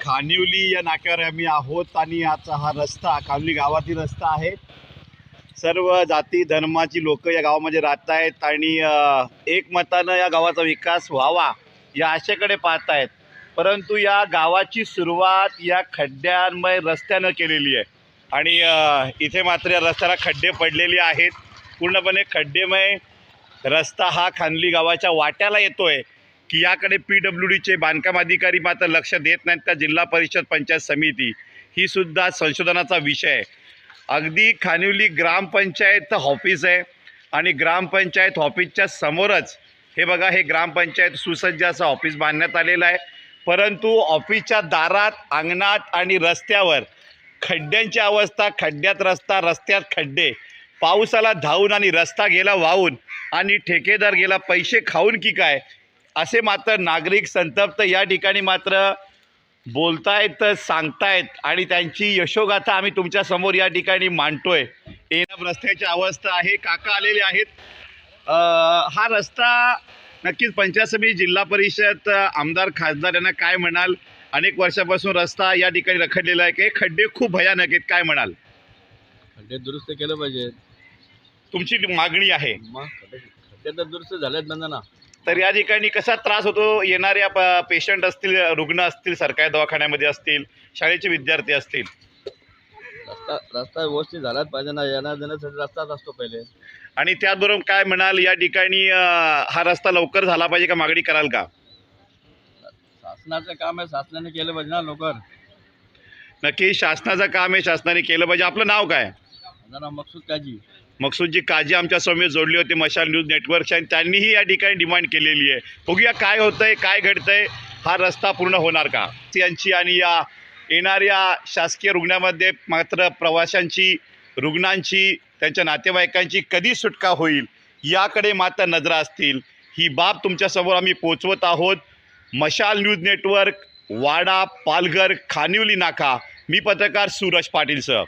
खानिवली या नाक्यावर आम्ही आहोत आणि याचा हा रस्ता खानिवली गावातील रस्ता आहे. सर्व जाती धर्माची लोक या गावामध्ये राहत आहेत आणि एकमतानं या गावाचा विकास व्हावा या आशेकडे पाहत आहेत. परंतु या गावाची सुरुवात या खड्ड्यांमय रस्त्यानं केलेली आहे. आणि इथे मात्र या रस्त्याला खड्डे पडलेले आहेत. पूर्णपणे खड्डेमय रस्ता हा खानली गावाच्या वाट्याला येतो आहे की याकडे पी डब्ल्यू डीचे बांधकाम अधिकारी मात्र लक्ष देत नाहीत त्या जिल्हा परिषद पंचायत समिती ही सुद्धा संशोधनाचा विषय आहे. अगदी खानिवली ग्रामपंचायत ऑफिस आहे आणि ग्रामपंचायत ऑफिसच्या समोरच हे बघा हे ग्रामपंचायत सुसज्ज असं ऑफिस बांधण्यात आलेलं आहे. परंतु ऑफिसच्या दारात अंगणात आणि रस्त्यावर खड्ड्यांची अवस्था खड्ड्यात रस्ता रस्त्यात खड्डे. पावसाला धावून आणि रस्ता गेला वाहून आणि ठेकेदार गेला पैसे खाऊन की काय? असे मात्र नागरिक संतप्त या ठिकाणी मात्र बोलतायत सांगतायत आणि त्यांची यशोगाथा आम्ही तुमच्यासमोर या ठिकाणी मांडतोय. येणं रस्त्याची अवस्था आहे. काका आलेले आहेत. हा रस्ता नक्कीच पंचायत समिती जिल्हा परिषद आमदार खासदार यांना काय म्हणाल? अनेक वर्षापासून रस्ता या ठिकाणी रखडलेला आहे. की खड्डे खूप भयानक आहेत. काय म्हणाल? खड्डे दुरुस्त केलं पाहिजे तुमची मागणी आहे. मग खड्डे खड्डे तर दुरुस्त बंद ना तर या ठिकाणी कसा त्रास होतो? येणाऱ्या प पेशंट असतील रुग्ण असतील सरकारी दवाखान्यामध्ये असतील शाळेचे विद्यार्थी असतील? रस्ता रस्ता व्यवस्थित झालाच पाहिजे ना. येणार जाण्यासाठी रस्ताच असतो पहिले. आणि त्याचबरोबर काय म्हणाल या ठिकाणी अ, हा रस्ता लवकर झाला पाहिजे का मागणी कराल का? शासनाचं काम आहे शासनाने केलं पाहिजे ना लवकर. नक्की शासनाचं काम आहे शासनाने केलं पाहिजे. आपलं नाव काय? जरा मकसूद काजी. मकसूदजी काजी आमच्यासमोर जोडली होती मशाल न्यूज नेटवर्कच्या आणि त्यांनीही या ठिकाणी डिमांड केलेली आहे. बघूया काय होतं आहे काय घडतं आहे हा रस्ता पूर्ण होणार का? यांची आणि या येणाऱ्या शासकीय रुग्णामध्ये मात्र प्रवाशांची रुग्णांची त्यांच्या नातेवाईकांची कधी सुटका होईल याकडे मात्र नजरा असतील. ही बाब तुमच्यासमोर आम्ही पोचवत आहोत. मशाल न्यूज नेटवर्क वाडा पालघर खानिवली नाका. मी पत्रकार सूरज पाटील सर